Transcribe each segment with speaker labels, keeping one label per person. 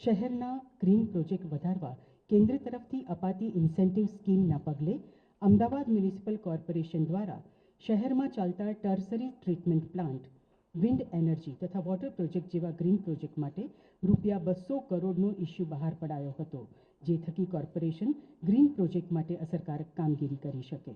Speaker 1: શહેરના green project વધારવા કેન્દ્ર તરફથી અપાતી ઇન્સેન્ટિવ સ્કીમના પગલે અમદાવાદ મ્યુનિસિપલ કોર્પોરેશન દ્વારા શહેરમાં ચાલતા tertiary treatment plant, wind energy તથા વોટર પ્રોજેક્ટ જેવા ગ્રીન પ્રોજેક્ટ માટે રૂપિયા બસો કરોડનો ઇસ્યુ બહાર પડાયો હતો, જે થકી કોર્પોરેશન ગ્રીન પ્રોજેક્ટ માટે અસરકારક કામગીરી કરી શકે.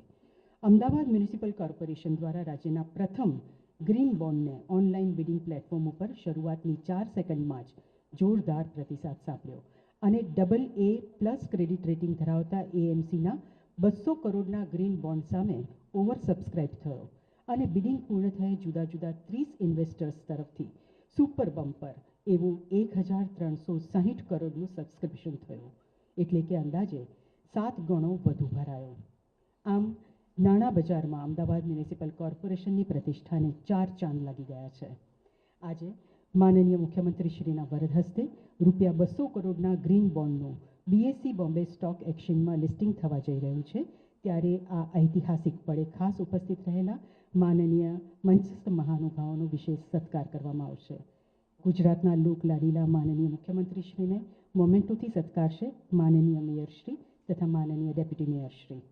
Speaker 1: અમદાવાદ મ્યુનિસિપલ કોર્પોરેશન દ્વારા રાજ્યના પ્રથમ ગ્રીન બોન્ડને ઓનલાઈન બિડિંગ પ્લેટફોર્મ ઉપર શરૂઆતની ચાર સેકન્ડમાં જ જોરદાર પ્રતિસાદ સાંપડ્યો. અને double A plus credit rating ધરાવતા એએમસીના બસો કરોડના ગ્રીન બોન્ડ સામે ઓવર સબસ્ક્રાઇબ થયો. અને બિડિંગ પૂર્ણ થયે જુદા જુદા ત્રીસ ઇન્વેસ્ટર્સ તરફથી સુપર બમ્પર એવું એક હજાર ત્રણસો સાહીઠ કરોડનું સબસ્ક્રિપ્શન થયું. એટલે કે અંદાજે સાત ગણો વધુ ભરાયો. આમ, નાણાં બજારમાં અમદાવાદ મ્યુનિસિપલ કોર્પોરેશનની પ્રતિષ્ઠાને ચાર ચાંદ લાગી ગયા છે. આજે માનનીય મુખ્યમંત્રીશ્રીના વરદ હસ્તે રૂપિયા બસો કરોડના ગ્રીન બોન્ડનું બીએસસી બોમ્બે સ્ટોક એક્સચેન્જમાં લિસ્ટિંગ થવા જઈ રહ્યું છે. ત્યારે આ ઐતિહાસિક પળે ખાસ ઉપસ્થિત રહેલા માનનીય મંચસ્થ મહાનુભાવોનો વિશેષ સત્કાર કરવામાં આવશે. ગુજરાતના લોકલાડીલા માનનીય મુખ્યમંત્રીશ્રીને મોમેન્ટોથી સત્કારશે માનનીય મેયરશ્રી તથા માનનીય ડેપ્યુટી મેયરશ્રી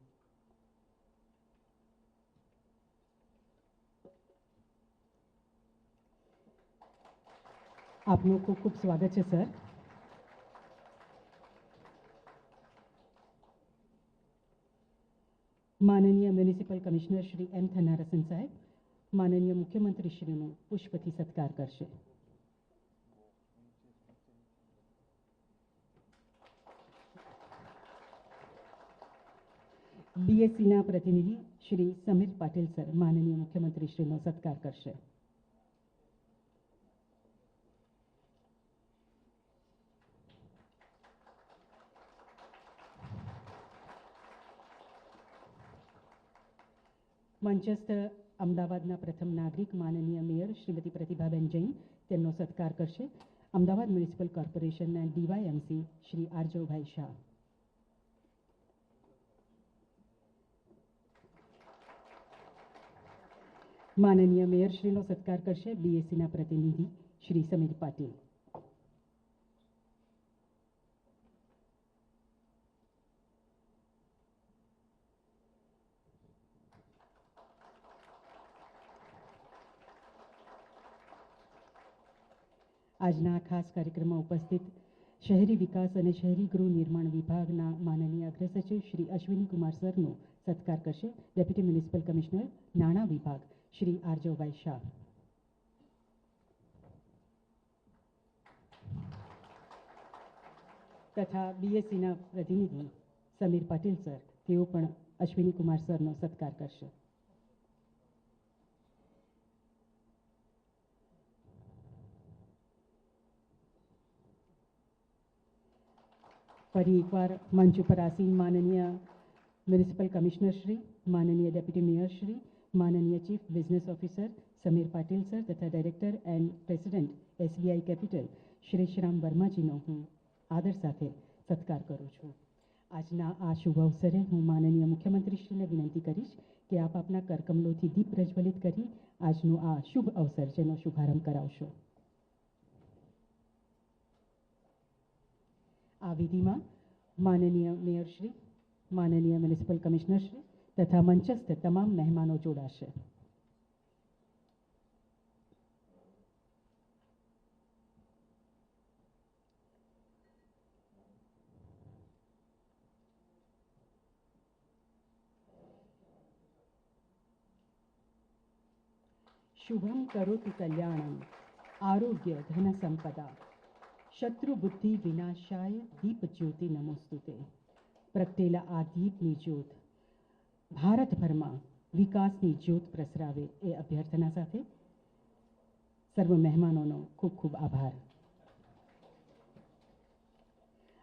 Speaker 1: આપનું ખૂબ ખૂબ સ્વાગત છે સર માનનીય municipal commissioner Shri M Thennarasan સાહેબ માનનીય મુખ્યમંત્રીશ્રીનું પુષ્પથી સત્કાર કરશે બીએસસીના પ્રતિનિધિ શ્રી સમીર પાટીલ સર માનનીય મુખ્યમંત્રીશ્રીનો સત્કાર કરશે મંચસ્થ અમદાવાદના પ્રથમ નાગરિક માનનીય મેયર શ્રીમતી પ્રતિભાબેન જૈન તેમનો સત્કાર કરશે. અમદાવાદ મ્યુનિસિપલ કોર્પોરેશનના ડીવાયએમસી શ્રી આરજવભાઈ શાહ. માનનીય મેયરશ્રીનો સત્કાર કરશે બીએસસીના પ્રતિનિધિ શ્રી સમીર પાટીલ. આજના આ ખાસ કાર્યક્રમમાં ઉપસ્થિત શહેરી વિકાસ અને શહેરી ગૃહ નિર્માણ વિભાગના માનનીય અગ્રસચિવ શ્રી અશ્વિની કુમાર સરનો સત્કાર કરશે. ડેપ્યુટી મ્યુનિસિપલ કમિશનર, નાણાં વિભાગ, શ્રી આરજવભાઈ શાહ. તથા બીએસસીના પ્રતિનિધિ સમીર પાટીલ સર, તેઓ પણ અશ્વિની કુમાર સરનો સત્કાર કરશે. ફરી એકવાર મંચ ઉપર આસીન માનનીય મ્યુનિસિપલ કમિશનરશ્રી માનનીય ડેપ્યુટી મેયરશ્રી માનનીય chief business officer Sameer Patil sir તથા director and president SBI capital Shri Shram વર્માજીનો હું આદર સાથે સત્કાર કરું છું. આજના આ શુભ અવસરે હું માનનીય મુખ્યમંત્રીશ્રીને વિનંતી કરીશ કે આપ આપના કરકમલોથી દીપ પ્રજ્વલિત કરી આજનો આ શુભ અવસર જેનો શુભારંભ કરાવશો. આ વિધિમાં માનનીય મેયરશ્રી માનનીય મ્યુનિસિપલ કમિશનરશ્રી તથા મંચસ્થ તમામ મહેમાનો જોડાશે. શુભમ કરોતિ કલ્યાણમ, આરોગ્ય ધન સંપદા. શત્રુબુદ્ધિ વિનાશાય દીપ જ્યોતિ નમોસ્તુતે પ્રગટેલા આ દીપની જ્યોત ભારતભરમાં વિકાસની જ્યોત પ્રસરાવે એ અભ્યર્થના સાથે સર્વ મહેમાનોનો ખૂબ ખૂબ આભાર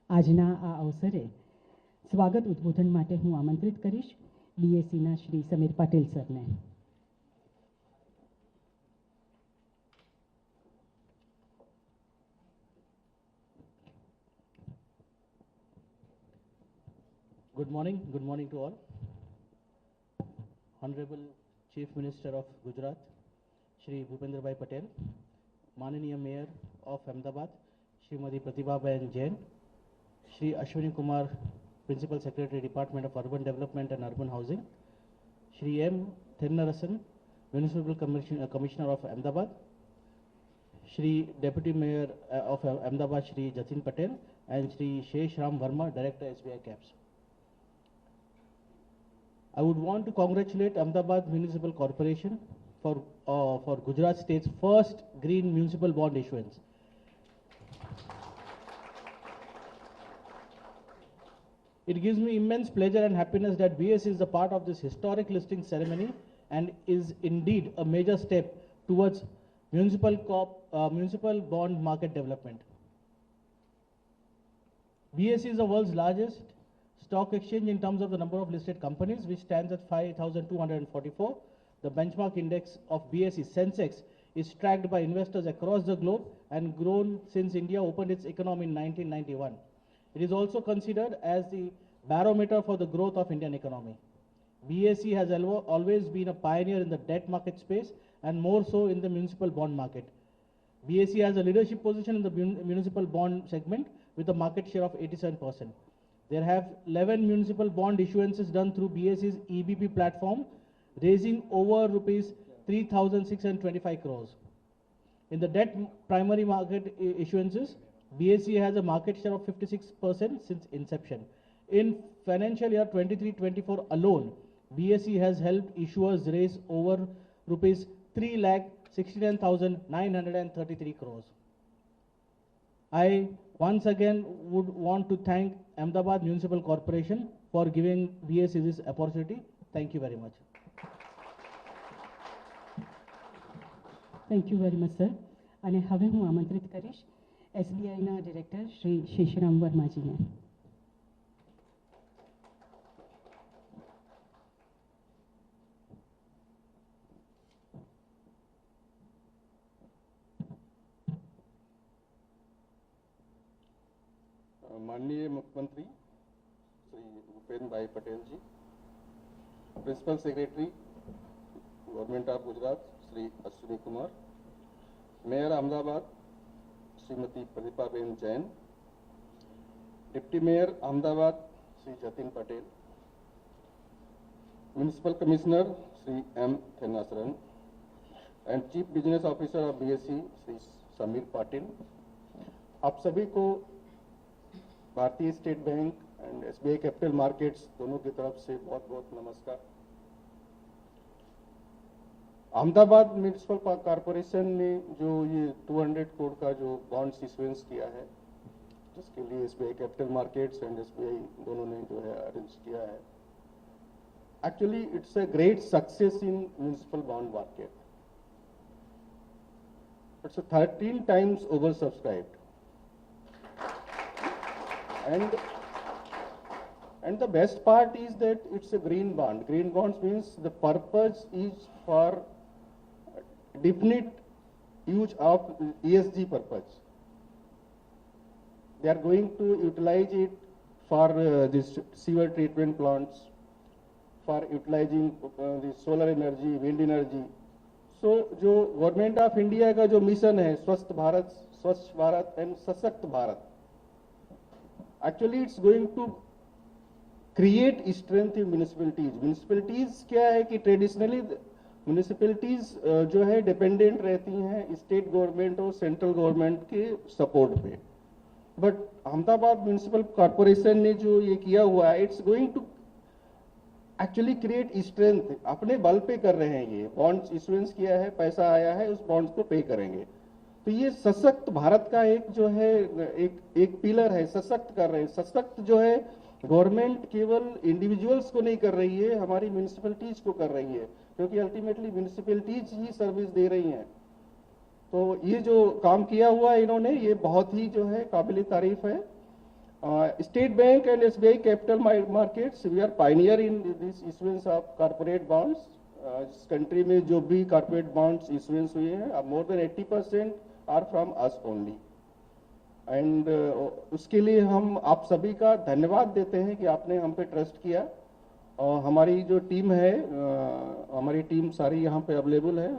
Speaker 1: આજના આ અવસરે સ્વાગત ઉદ્બોધન માટે હું આમંત્રિત કરીશ બીએસસીના શ્રી સમીર પાટીલ સરને
Speaker 2: Good morning, good morning to all. Honorable Chief Minister of Gujarat, Shri Bhupendra Bhai Patel, Mananiya Mayor of Ahmedabad, Shrimati Pratibha Bayan Jain, Shri Ashwini Kumar, Principal Secretary, Department of Urban Development and Urban Housing, Shri M. Thinnarasan, Municipal Commission- uh, Commissioner of Ahmedabad, Shri Deputy Mayor uh, of uh, Ahmedabad, Shri Jatin Patel, and Shri Shesh Ram Verma, Director SBI CAPS. I would want to congratulate Ahmedabad Municipal Corporation for, uh, for Gujarat State's first green municipal bond issuance. It gives me immense pleasure and happiness that BS is a part of this historic listing ceremony and is indeed a major step towards municipal corp, uh, municipal bond market development. BSE is the world's largest stock exchange in terms of the number of listed companies, which stands at 5,244. The benchmark index of BSE Sensex is tracked by investors across the globe and grown since India opened its economy in 1991. It is also considered as the barometer for the growth of Indian economy. BSE has alwa- always been a pioneer in the debt market space and more so in the municipal bond market. BSE has a leadership position in the mun- municipal bond segment with a market share of 87%. There have 11 municipal bond issuances done through BSE's EBP platform, raising over rupees 3,625 crores. In the debt primary market issuances, BSE has a market share of 56% since inception. In financial year 23-24 alone, BSE has helped issuers raise over rupees 3 lakh 69,933 crores. I once again would want to thank Ahmedabad Municipal Corporation for giving VAC this opportunity. Thank you very much.
Speaker 1: Thank you very much sir અને હવે હું આમંત્રિત કરીશ એસબીઆઈના director Shri Sheshram વર્માજીને
Speaker 3: principal secretary government of Gujarat Shri Ashwini Kumar mayor Ahmedabad Shrimati Pratibhaben Jain deputy mayor Ahmedabad Shri Jatin Patel municipal commissioner Shri M Thennarasan and chief business officer of BSC Shri Sameer Patil आप सभी को Bharatiya state bank and SBI capital markets दोनों की तरफ़ से बहुत बहुत नमस्कार। अहमदाबाद म्यूनिसिपल कॉरपोरेशन ने जो ये 200 करोड़ का जो बॉन्ड इशुएंस किया है, जिसके लिए SBI capital markets and SBI दोनों ने जो है अरेंज किया है। Actually it's a great success in municipal bond market it's 13 times over subscribed and and the best part is that it's a green bond. Green bonds means the purpose is for definite use of esg purpose they are going to utilize it for uh, this sewer treatment plants for utilizing uh, the solar energy wind energy so जो government of India का जो mission है स्वस्थ Bharat Swachh Bharat and Sashakt Bharat actually it's going to create strength in municipalities municipalities क्या है कि traditionally municipalities जो है डिपेंडेंट रहती हैं स्टेट गवर्नमेंट और सेंट्रल गवर्नमेंट के सपोर्ट पे। बट अहमदाबाद म्यूनिसिपल कॉरपोरेशन ने जो ये किया हुआ है it's going to actually create strength अपने बल पे कर रहे हैं ये। बॉन्ड्स इशुएंस किया है, पैसा आया है, उस बॉन्ड्स को पे करेंगे। तो ये सशक्त भारत का एक जो है, एक एक पिलर है, सशक्त कर रहे हैं। सशक्त जो है गवर्नमेंट केवल इंडिविजुअल्स को नहीं कर रही है, हमारी म्यूनिसिपलिटीज को कर रही है। क्योंकि अल्टीमेटली म्यूनिसिपलिटीज ही सर्विस दे रही हैं। तो ये जो काम किया हुआ है इन्होंने, ये बहुत ही जो है काबिल तारीफ़ है। State bank and S B I capital markets we are pioneer in this issuance of corporate bonds इस कंट्री में जो भी कारपोरेट बॉन्ड्स इशुएंस हुए हैं more than 80 percent are from us only and उसके लिए हम आप सभी का धन्यवाद देते हैं कि आपने हम पे ट्रस्ट किया। और हमारी जो टीम है हमारी टीम सारी यहाँ पे अवेलेबल है।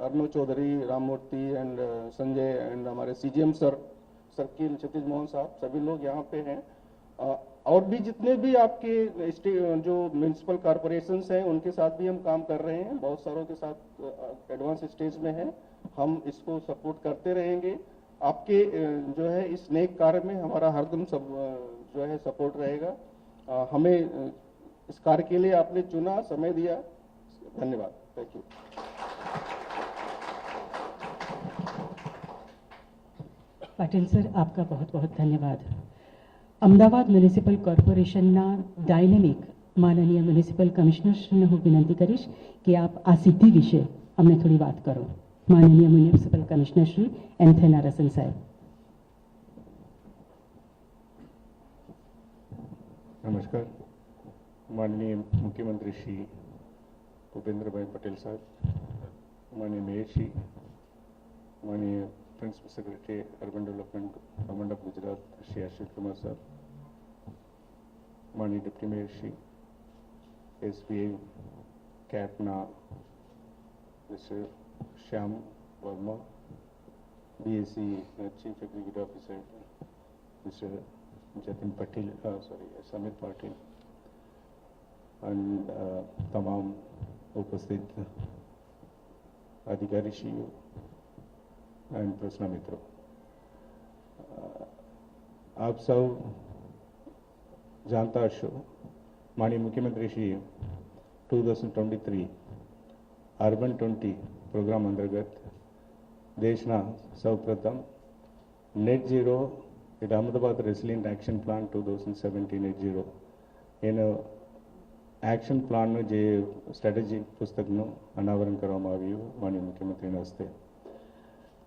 Speaker 3: अर्नव चौधरी, राम मूर्ति एंड संजय एंड हमारे CGM sir circle Satish Mohan साहब, सभी लोग यहाँ पे हैं। और भी जितने भी आपके जो म्यूनसिपल कॉरपोरेशन हैं, उनके साथ भी हम काम कर रहे हैं। बहुत सारों के साथ एडवांस स्टेज में हैं। हम इसको सपोर्ट करते रहेंगे। आपके जो है, इस नेक कार्य में हमारा हरदम सब जो है सपोर्ट रहेगा। हमें इस कार्य के लिए आपने चुना समय दिया धन्यवाद थैंक यू
Speaker 1: પાટીલ સર આપકા બહુત બહુત ધન્યવાદ અમદાવાદ મ્યુનિસિપલ કોર્પોરેશનના ડાયનેમિક માનનીય મ્યુનિસિપલ કમિશનરશ્રીને હું વિનંતી કરીશ કે આપ આ સિદ્ધિ વિશે અમને થોડી વાત કરો માનનીય municipal commissioner Shri M Thennarasan સાહેબ
Speaker 4: નમસ્કાર માનનીય મુખ્યમંત્રી શ્રી ભૂપેન્દ્રભાઈ પટેલ સાહેબ, માનનીય મેયરશ્રી માનનીય principal secretary urban development government of Gujarat Shri Ashwit Kumar સાહેબ, માનનીય ડેપ્યુટી મેયરશ્રી SBI કેપના mister Shyam Varma, BSC chief executive officer mister Jatin Patel sorry Samit Patil અને તમામ ઉપસ્થિત અધિકારીશ્રીઓ એન્ડ પ્રશ્ન મિત્રો આપ સૌ જાણતા હશો, માનીય મુખ્યમંત્રીશ્રીએ two thousand twenty three urban twenty program અંતર્ગત દેશના સૌપ્રથમ નેટ ઝીરો એટલે Ahmedabad resilient action plan two thousand seventeen at zero એનો એક્શન પ્લાનનું જે સ્ટ્રેટેજી પુસ્તકનું અનાવરણ કરવામાં આવ્યું માનનીય મુખ્યમંત્રીના હસ્તે.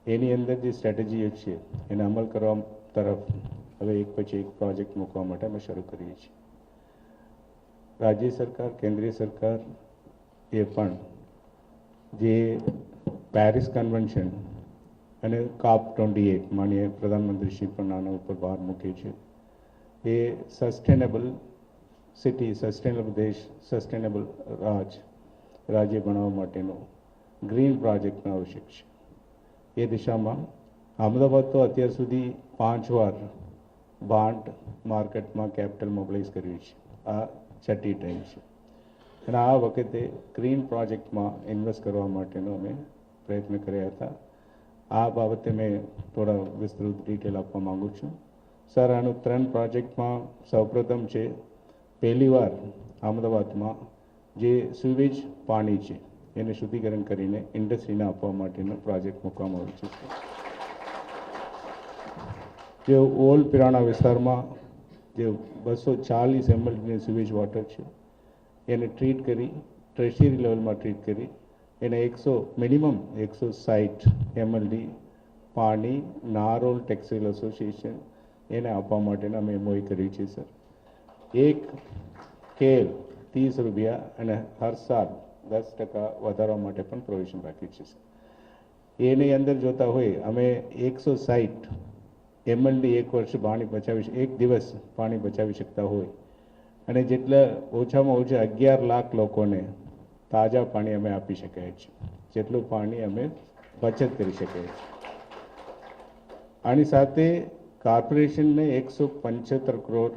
Speaker 4: એની અંદર જે સ્ટ્રેટેજીઓ છે, એને અમલ કરવા તરફ હવે એક પછી એક પ્રોજેક્ટ મૂકવા માટે અમે શરૂ કરીએ છીએ. રાજ્ય સરકાર, કેન્દ્રીય સરકાર એ પણ જે પેરિસ કન્વેન્શન અને કાપ ટ્વેન્ટી એટ માનીય પ્રધાનમંત્રીશ્રી પણ આના ઉપર ભાર મૂકે છે. એ સસ્ટેનેબલ સિટી સસ્ટેનેબલ દેશ સસ્ટેનેબલ રાજ રાજ્ય બનાવવા માટેનો ગ્રીન પ્રોજેક્ટનો આવશ્યક છે. એ દિશામાં અમદાવાદ તો અત્યાર સુધી પાંચ વાર બાન્ટ માર્કેટમાં કેપિટલ મોબિલાઇઝ કર્યું છે. આ છઠ્ઠી ટાઈમ છે. અને આ વખતે ગ્રીન પ્રોજેક્ટમાં ઇન્વેસ્ટ કરવા માટેનો અમે પ્રયત્ન કર્યા હતા. આ બાબતે મેં થોડા વિસ્તૃત ડિટેલ આપવા માંગુ છું. સર, આનું ત્રણ પ્રોજેક્ટમાં સૌપ્રથમ છે પહેલીવાર અમદાવાદમાં જે સુવેજ પાણી છે, એને શુદ્ધિકરણ કરીને ઇન્ડસ્ટ્રીને આપવા માટેનો પ્રોજેક્ટ મૂકવામાં આવ્યો છે. જે ઓલ પિરાણા વિસ્તારમાં જે બસો ચાલીસ એમએલની સુવેજ વોટર છે, એને ટ્રીટ કરી ટ્રેશરી લેવલમાં ટ્રીટ કરી, એને એકસો મિનિમમ એકસો સાઠ એમએલડી પાણી, નારોલ ટેક્સટાઇલ એસોસિએશન એને આપવા માટેના અમે એમઓઈ કરી છે સર એક કેલ, ત્રીસ રૂપિયા અને હર સાલ દસ ટકા વધારવા માટે પણ પ્રોવિઝન રાખી છે એની અંદર જોતા હોય, અમે એકસો સાઠ એમએલડી એક વર્ષ પાણી બચાવી એક દિવસ પાણી બચાવી શકતા હોય. અને જેટલા ઓછામાં ઓછા અગિયાર લાખ લોકોને તાજા પાણી અમે આપી શકાય છે. જેટલું પાણી અમે બચત કરી શકીએ છીએ આની સાથે કોર્પોરેશનને એકસો પંચોતેર કરોડ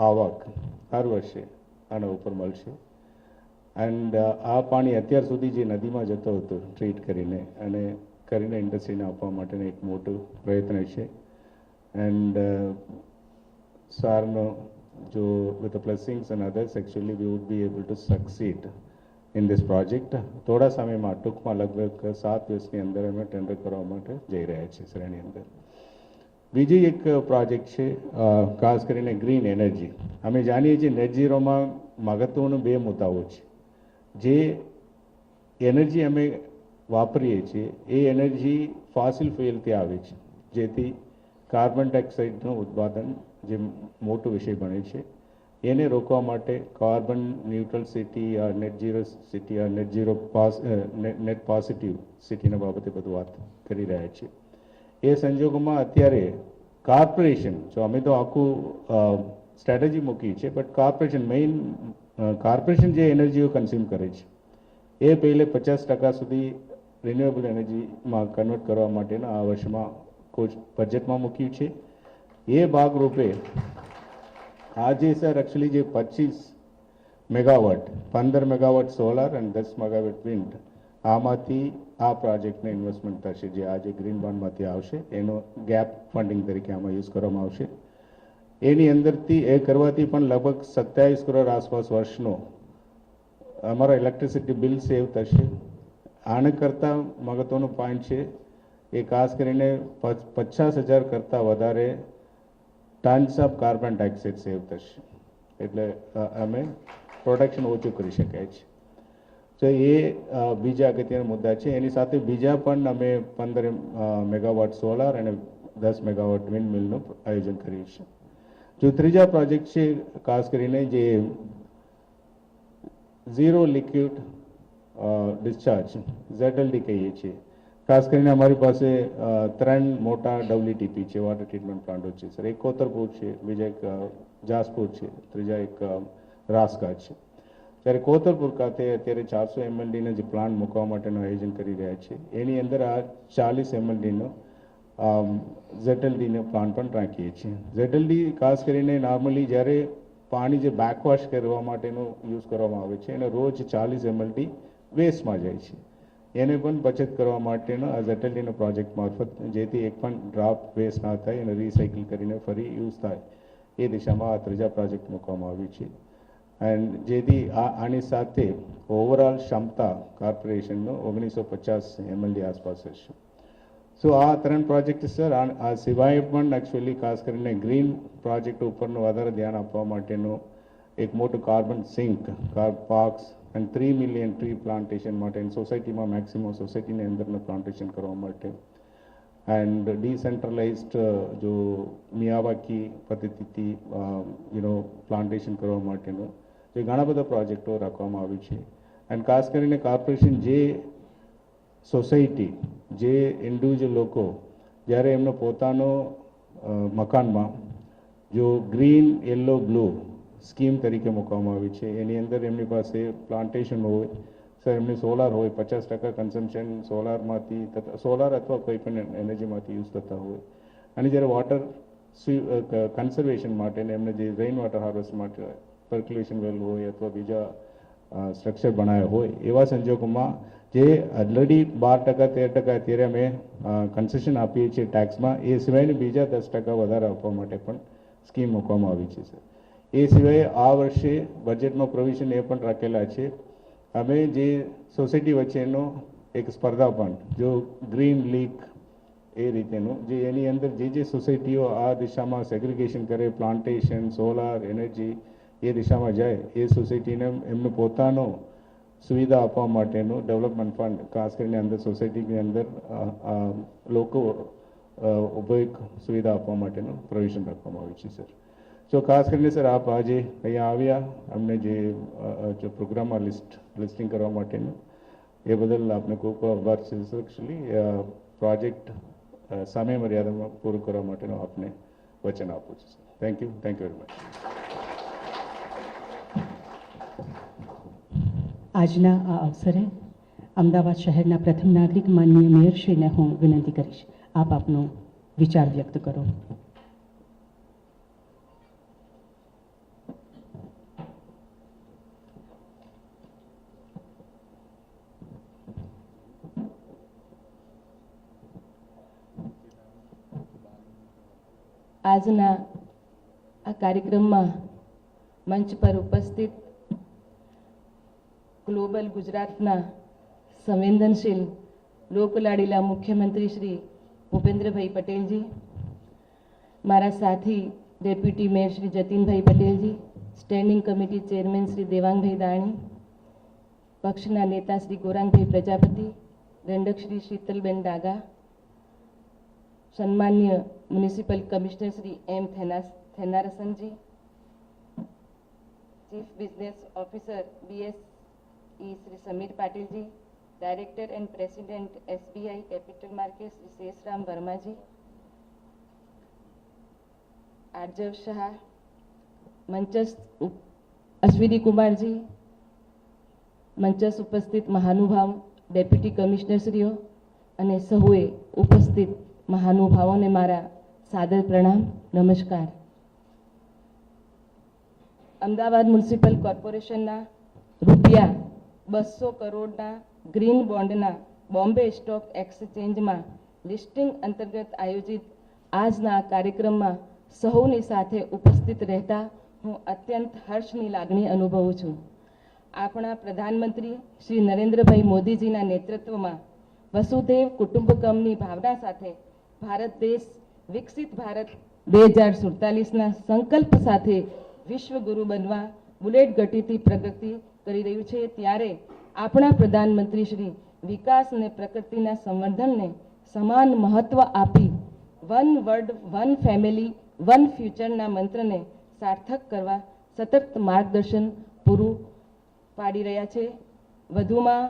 Speaker 4: આવક હર વર્ષે આના ઉપર મળશે. એન્ડ આ પાણી અત્યાર સુધી જે નદીમાં જતો હતો ટ્રીટ કરીને અને કરીને ઇન્ડસ્ટ્રીને આપવા માટેનો એક મોટો પ્રયત્ન છે. એન્ડ સારનો જો with blessings and others actually we would be able to succeed in this project થોડા સમયમાં ટૂંકમાં લગભગ સાત દિવસની અંદર અમે ટેન્ડર કરવા માટે જઈ રહ્યા છીએ, શ્રેણી અંદર. બીજી એક પ્રોજેક્ટ છે ખાસ કરીને ગ્રીન એનર્જી. અમે જાણીએ છીએ નેટ ઝીરોમાં મહત્વનું બે મુદ્દાઓ છે. જે એનર્જી અમે વાપરીએ છીએ, એ એનર્જી ફાસિલ ફ્યુઅલથી આવે છે. જેથી કાર્બન ડાયોક્સાઇડનું ઉત્પાદન જે મોટો વિષય બને છે, એને રોકવા માટે carbon neutral city net zero city net zero pass net positive સિટીના બાબતે બધું વાત કરી રહ્યા છીએ. એ સંજોગોમાં અત્યારે કોર્પોરેશન જો અમે તો આખું સ્ટ્રેટેજી મૂકી છે બટ કોર્પોરેશન મેઇન કોર્પોરેશન જે એનર્જીઓ કન્ઝ્યુમ કરે છે, એ પહેલે પચાસ ટકા સુધી રિન્યુએબલ એનર્જીમાં કન્વર્ટ કરવા માટેના આ વર્ષમાં કોચ બજેટમાં મૂક્યું છે. એ ભાગરૂપે આજે સર એકચ્યુઅલી જે પચીસ મેગાવોટ પંદર મેગાવોટ સોલાર અને દસ મેગાવોટ વિન્ડ આમાંથી આ પ્રોજેક્ટને ઇન્વેસ્ટમેન્ટ થશે જે આજે ગ્રીન બોન્ડમાંથી આવશે. એનો ગેપ ફંડિંગ તરીકે આમાં યુઝ કરવામાં આવશે. એની અંદરથી એ કરવાથી પણ લગભગ સત્યાવીસ કરોડ આસપાસ વર્ષનો અમારા ઇલેક્ટ્રિસિટી બિલ સેવ થશે. આને કરતાં મહત્વનો પોઈન્ટ છે એ ખાસ કરીને પચાસ હજાર કરતાં વધારે tons of carbon dioxide save થશે. એટલે અમે પ્રોડક્શન ઓછું કરી શકાય છે. તો એ બીજા અગત્યના મુદ્દા છે. એની સાથે બીજા પણ અમે પંદર મેગાવોટ સોલાર અને દસ મેગાવોટ વિન્ડ મિલનું આયોજન કર્યું છે. જો ત્રીજા પ્રોજેક્ટ છે, ખાસ કરીને જે ઝીરો લિક્વિડ ડિસ્ચાર્જ, ઝેડએલડી કહીએ છીએ. ખાસ કરીને અમારી પાસે ત્રણ મોટા ડબલ્યુટીપી છે વોટર ટ્રીટમેન્ટ પ્લાન્ટો છે સર એક કોતરપુર છે, બીજા એક જાસપુર છે, ત્રીજા એક રાસકા છે. જ્યારે કોતરપુર ખાતે અત્યારે ચારસો એમએલડીના જે પ્લાન્ટ મૂકવા માટેનું આયોજન કરી રહ્યા છે, એની અંદર આ ચાલીસ એમએલડીનો ઝેટલડીનો પ્લાન્ટ પણ રાખીએ છીએ. ઝેટલડી ખાસ કરીને નોર્મલી જ્યારે પાણી જે બેકવોશ કરવા માટેનું યુઝ કરવામાં આવે છે, એને રોજ ચાલીસ એમએલડી વેસ્ટમાં જાય છે. એને પણ બચત કરવા માટેનો આ ઝેટલડીનો પ્રોજેક્ટ મારફત જેથી એક પણ ડ્રાફ્ટ વેસ્ટ ના થાય એને રિસાયકલ કરીને ફરી યુઝ થાય. એ દિશામાં આ ત્રીજા પ્રોજેક્ટ મૂકવામાં આવ્યું છે. એન્ડ જેથી આ, આની સાથે ઓવરઓલ ક્ષમતા કોર્પોરેશનનો ઓગણીસો પચાસ એમએલડી આસપાસ હશે. સો આ ત્રણ પ્રોજેક્ટ સર. આ સિવાય પણ એકચ્યુઅલી ખાસ કરીને ગ્રીન પ્રોજેક્ટ ઉપરનું વધારે ધ્યાન આપવા માટેનું એક મોટું carbon sink car parks and three million tree plantation માટે સોસાયટીમાં મેક્સિમમ સોસાયટીની અંદરનું પ્લાન્ટેશન કરવા માટે. એન્ડ ડિસેન્ટ્રલાઇઝડ જો મિયાવાકી પદ્ધતિથી યુ નો પ્લાન્ટેશન કરવા માટેનો જે ઘણા બધા પ્રોજેક્ટો રાખવામાં આવ્યું છે. એન્ડ ખાસ કરીને કોર્પોરેશન જે સોસાયટી જે ઇન્ડિવિજ્યુઅલ લોકો, જ્યારે એમનો પોતાનો મકાનમાં જો ગ્રીન યલો બ્લુ સ્કીમ તરીકે મૂકવામાં આવી છે, એની અંદર એમની પાસે પ્લાન્ટેશન હોય સર એમને સોલાર હોય, પચાસ ટકા કન્ઝમ્પશન સોલારમાંથી તથા સોલાર અથવા કોઈ પણ એનર્જીમાંથી યુઝ થતા હોય. અને જ્યારે વોટર કન્ઝર્વેશન માટે ને એમને જે રેઇન વોટર હાર્વેસ્ટ માટે સર્ક્યુલેશન વેલ હોય અથવા બીજા સ્ટ્રક્ચર બનાવ્યા હોય, એવા સંજોગોમાં જે ઓલરેડી બાર ટકા, તેર ટકા અત્યારે અમે કન્સેશન આપીએ છીએ ટેક્સમાં એ સિવાયની બીજા દસ ટકા વધારે આપવા માટે પણ સ્કીમ મૂકવામાં આવી છે સર એ સિવાય આ વર્ષે બજેટમાં પ્રોવિઝન એ પણ રાખેલા છે. અમે જે સોસાયટી વચ્ચેનો એક સ્પર્ધા પણ જો ગ્રીન લીક એ રીતેનું, જે એની અંદર જે જે સોસાયટીઓ આ દિશામાં સેગ્રિગેશન કરે પ્લાન્ટેશન સોલાર એનર્જી એ દિશામાં જાય, એ સોસાયટીને એમનો પોતાનો સુવિધા આપવા માટેનું ડેવલપમેન્ટ ફંડ ખાસ કરીને અંદર સોસાયટીની અંદર લોકો ઉપયોગ સુવિધા આપવા માટેનું પ્રોવિઝન રાખવામાં આવ્યું છે, સર. સો ખાસ કરીને, સર, આપ આજે અહીંયા આવ્યા, અમને જે પ્રોગ્રામમાં લિસ્ટ લિસ્ટિંગ કરવા માટેનું, એ બદલ આપને ખૂબ ખૂબ આભાર છે, સર. એકચ્યુઅલી પ્રોજેક્ટ સમય મર્યાદામાં પૂરું કરવા માટેનું આપને વચન આપું છું, sir. Thank you thank you very much
Speaker 1: આજના આ અવસરે અમદાવાદ શહેરના પ્રથમ નાગરિક માનનીય મેયરશ્રીને હું વિનંતી કરીશ. આપ આપનો વિચાર વ્યક્ત કરો.
Speaker 5: આજના આ કાર્યક્રમમાં મંચ પર ઉપસ્થિત ગ્લોબલ ગુજરાતના સંવેદનશીલ લોકલાડીલા મુખ્યમંત્રી શ્રી ભૂપેન્દ્રભાઈ પટેલજી, મારા સાથી deputy mayor Shri Jatinbhai Patelji, standing committee chairman Shri Devangbhai Dani, પક્ષના નેતા શ્રી ગોરાંગભાઈ પ્રજાપતિ, દંડક Shri Shitalben Daga, સન્માન્ય municipal commissioner Shri M Thena Thennarasanji, chief business officer Shri Sameer Patilji, director and president SBI capital market Shri Sheshram Vermaji, Aarjav Shah, મંચસ્થ Ashwini Kumarji, મંચસ્થ ઉપસ્થિત મહાનુભાવ, deputy કમિશનરશ્રીઓ અને સહુએ ઉપસ્થિત મહાનુભાવોને મારા સાદર પ્રણામ, નમસ્કાર. અમદાવાદ મ્યુનિસિપલ કોર્પોરેશનના રૂપિયા બસો કરોડના ગ્રીન બોન્ડના બોમ્બે સ્ટોક એક્સચેન્જમાં લિસ્ટિંગ અંતર્ગત આયોજિત આજના કાર્યક્રમમાં સૌની સાથે ઉપસ્થિત રહેતા હું અત્યંત હર્ષની લાગણી અનુભવું છું. આપણા પ્રધાનમંત્રી શ્રી નરેન્દ્રભાઈ મોદીજીના નેતૃત્વમાં વસુદેવ કુટુંબકમની ભાવના સાથે ભારત દેશ, વિકસિત ભારત બે હજાર સુડતાલીસના સંકલ્પ સાથે વિશ્વગુરુ બનવા બુલેટ ગતિથી પ્રગતિ કરી રહ્યું છે, ત્યારે આપણા પ્રધાનમંત્રી શ્રી વિકાસ અને પ્રકૃતિના સંવર્ધનને સમાન મહત્વ આપી one world, one family, one ફ્યુચરના મંત્રને સાર્થક કરવા સતત માર્ગદર્શન પૂરું પાડી રહ્યા છે. વધુમાં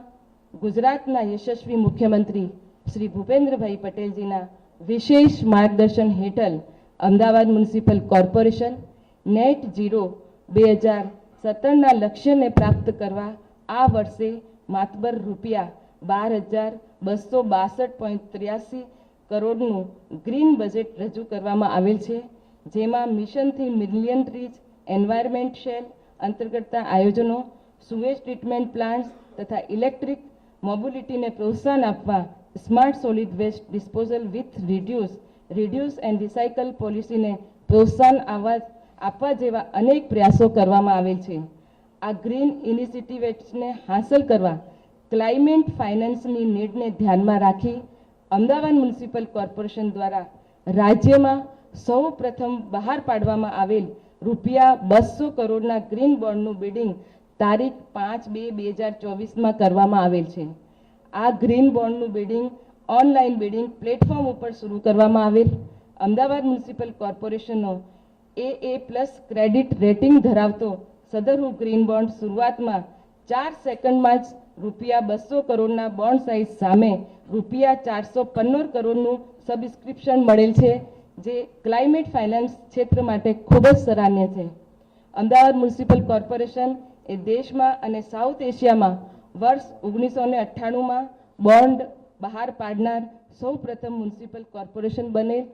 Speaker 5: ગુજરાતના યશસ્વી મુખ્યમંત્રી શ્રી ભૂપેન્દ્રભાઈ પટેલજીના વિશેષ માર્ગદર્શન હેઠળ Ahmedabad municipal corporation net zero બે હજાર સત્તરના લક્ષ્યને પ્રાપ્ત કરવા આ વર્ષે માતબર રૂપિયા બાર હજાર બસો બાસઠ પોઈન્ટ ત્ર્યાસી કરોડનું ગ્રીન બજેટ રજૂ કરવામાં આવેલ છે, જેમાં મિશનથી મિલિયન ટ્રીઝ, એન્વાયરમેન્ટ શેલ અંતર્ગતના આયોજનો, સુએજ ટ્રીટમેન્ટ પ્લાન્ટ્સ તથા ઇલેક્ટ્રિક મોબિલિટીને પ્રોત્સાહન આપવા smart solid waste disposal with reduce reduce and recycle પોલિસીને પ્રોત્સાહન આવવા આપવા જેવા અનેક પ્રયાસો કરવામાં આવેલ છે. આ ગ્રીન ઇનિશિયેટિવ્સને હાંસલ કરવા ક્લાઇમેટ ફાઇનાન્સની નીડને ધ્યાનમાં રાખી અમદાવાદ મ્યુનિસિપલ કોર્પોરેશન દ્વારા રાજ્યમાં સૌ પ્રથમ બહાર પાડવામાં આવેલ રૂપિયા બસો કરોડના ગ્રીન બોન્ડનું બિડિંગ તારીખ પાંચ બે બે હજાર ચોવીસમાં કરવામાં આવેલ છે. આ ગ્રીન બોન્ડનું બિડિંગ ઓનલાઈન બિડિંગ પ્લેટફોર્મ ઉપર શરૂ કરવામાં આવેલ. Ahmedabad municipal કોર્પોરેશનનો A A plus credit rating ધરાવતો સદરુ ગ્રીન બોન્ડ શરૂઆતમાં ચાર સેકન્ડમાં જ રૂપિયા બસો કરોડના બોન્ડ સાઇઝ સામે રૂપિયા ચારસો પંદર કરોડનું સબસ્ક્રિપ્શન મળેલ છે, જે ક્લાઇમેટ ફાઇનાન્સ ક્ષેત્ર માટે ખૂબ જ સરાહનીય છે. અમદાવાદ મ્યુનિસિપલ કોર્પોરેશન એ દેશમાં અને સાઉથ એશિયામાં વર્ષ ઓગણીસો ને અઠ્ઠાણુંમાં બોન્ડ બહાર પાડનાર સૌ પ્રથમ મ્યુનિસિપલ કોર્પોરેશન બનેલ.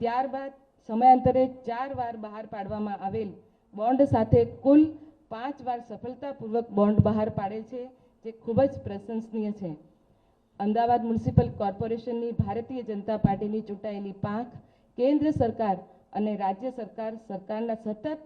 Speaker 5: ત્યારબાદ સમયાંતરે ચાર વાર બહાર પાડવામાં આવેલ બોન્ડ સાથે કુલ પાંચ વાર સફળતાપૂર્વક બોન્ડ બહાર પાડે છે, જે ખૂબ જ પ્રશંસનીય છે. અમદાવાદ મ્યુનિસિપલ કોર્પોરેશનની ભારતીય જનતા પાર્ટીની ચૂંટાયેલી પાંખ કેન્દ્ર સરકાર અને રાજ્ય સરકાર સરકારના સતત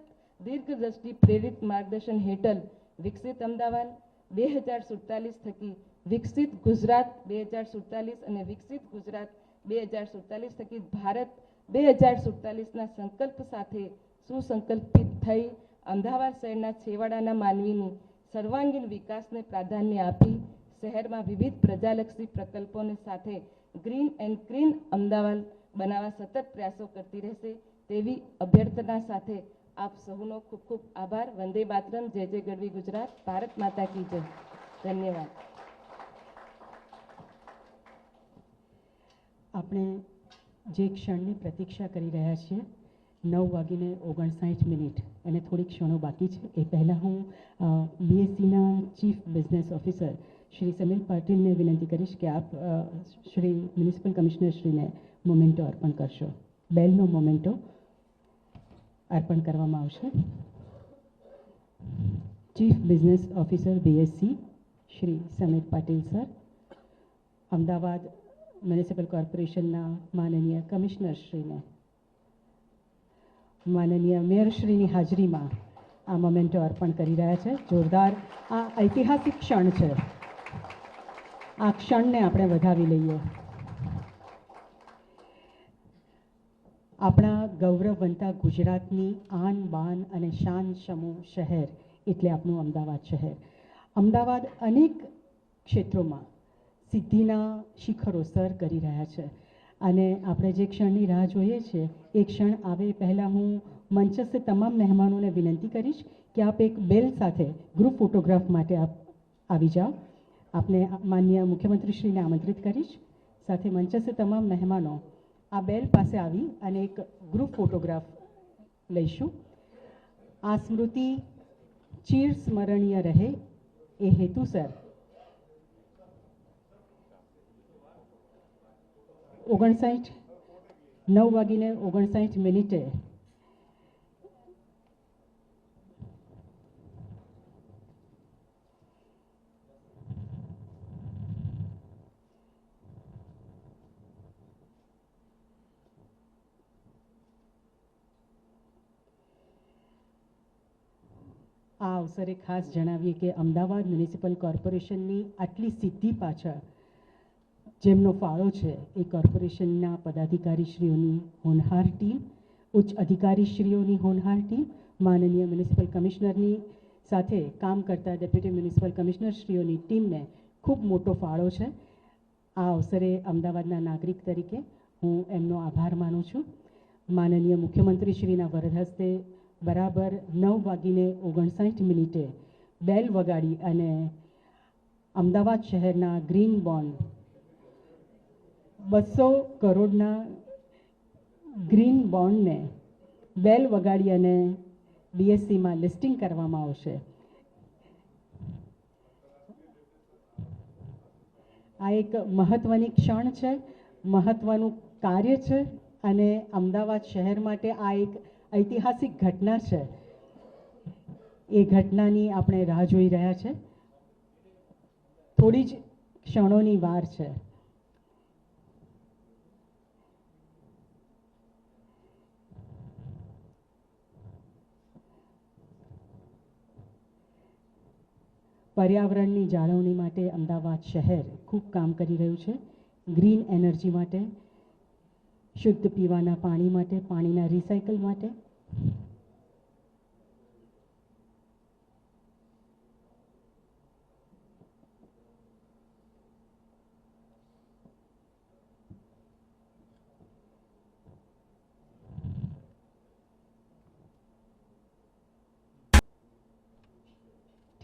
Speaker 5: દીર્ઘદ્રષ્ટિ પ્રેરિત માર્ગદર્શન હેઠળ વિકસિત અમદાવાદ બે હજાર સુડતાલીસ થકી વિકસિત ગુજરાત બે હજાર સુડતાલીસ અને વિકસિત ગુજરાત બે હજાર સુડતાલીસ થકી ભારત બે હજાર સુડતાલીસના સંકલ્પ સાથે સુસંકલ્પિત થઈ અમદાવાદ શહેરના છેવાડાના માનવીની સર્વાંગીણ વિકાસને પ્રાધાન્ય આપી શહેરમાં વિવિધ પ્રજાલક્ષી પ્રકલ્પોને સાથે ગ્રીન એન્ડ ક્લીન અમદાવાદ બનાવવા સતત પ્રયાસો કરતી રહેશે તેવી અભ્યર્થના સાથે આપ સૌનો ખૂબ ખૂબ આભાર. વંદે માતરમ. જય જય ગઢવી ગુજરાત. ભારત માતા કી જય. ધન્યવાદ.
Speaker 1: આપણે જે ક્ષણની પ્રતીક્ષા કરી રહ્યા છીએ, નવ વાગીને ઓગણસાઠ મિનિટ. અને થોડી ક્ષણો બાકી છે. એ પહેલાં હું બીએસસીના chief business officer Shri Sameer પાટીલને વિનંતી કરીશ કે આપ શ્રી મ્યુનિસિપલ કમિશનર શ્રીને મોમેન્ટો અર્પણ કરશો. બેલનો મોમેન્ટો અર્પણ કરવામાં આવશે. Chief business officer BSC Shri Sameer Patil sir, Ahmedabad municipal કોર્પોરેશનના માનનીય કમિશનર શ્રીને. માનનીય મેયરશ્રીની હાજરીમાં આ મોમેન્ટો અર્પણ કરી રહ્યા છે. જોરદાર આ ઐતિહાસિક ક્ષણ છે. આ ક્ષણને આપણે વધાવી લઈએ. આપણા ગૌરવ બનતા ગુજરાતની આન બાન અને શાન સમૂહ શહેર એટલે આપણું અમદાવાદ શહેર. અમદાવાદ અનેક ક્ષેત્રોમાં સિદ્ધિના શિખરો સર કરી રહ્યા છે. અને આપણે જે ક્ષણની રાહ જોઈએ છીએ એ ક્ષણ આવે પહેલાં હું મંચસ્થ તમામ મહેમાનોને વિનંતી કરીશ કે આપ એક બેલ સાથે ગ્રુપ ફોટોગ્રાફ માટે આપ આવી જાઓ. આપને માન્ય મુખ્યમંત્રીશ્રીને આમંત્રિત કરીશ. સાથે મંચસ્થ તમામ મહેમાનો આ બેલ પાસે આવી અને એક ગ્રુપ ફોટોગ્રાફ લઈશું. આ સ્મૃતિ ચીર સ્મરણીય રહે એ હેતુસર ઓગણસાઠ? નવ વાગીને ઓગણસાઠ મિનિટે. આ અવસરે ખાસ જણાવીએ કે અમદાવાદ મ્યુનિસિપલ કોર્પોરેશનની આટલી સિદ્ધિ પાછળ જેમનો ફાળો છે એ કોર્પોરેશનના પદાધિકારીશ્રીઓની હોનહાર ટીમ, ઉચ્ચ અધિકારીશ્રીઓની હોનહાર ટીમ, માનનીય મ્યુનિસિપલ કમિશનરની સાથે કામ કરતા ડેપ્યુટી મ્યુનિસિપલ કમિશનરશ્રીઓની ટીમને ખૂબ મોટો ફાળો છે. આ અવસરે અમદાવાદના નાગરિક તરીકે હું એમનો આભાર માનું છું. માનનીય મુખ્યમંત્રીશ્રીના વરદ હસ્તે બરાબર નવ વાગીને ઓગણસાઠ મિનિટે બેલ વગાડી અને અમદાવાદ શહેરના ગ્રીન બોન્ડ બસો કરોડના ગ્રીન બોન્ડને બેલ વગાડી અને બીએસસીમાં લિસ્ટિંગ કરવામાં આવશે. આ એક મહત્ત્વની ક્ષણ છે મહત્ત્વનું કાર્ય છે અને અમદાવાદ શહેર માટે આ એક ઐતિહાસિક ઘટના છે. એ ઘટનાની આપણે રાહ જોઈ રહ્યા છે. થોડી જ ક્ષણોની વાર છે. પર્યાવરણની જાળવણી માટે અમદાવાદ શહેર ખૂબ કામ કરી રહ્યું છે. ગ્રીન એનર્જી માટે, શુદ્ધ પીવાના પાણી માટે, પાણીના રિસાયકલ માટે.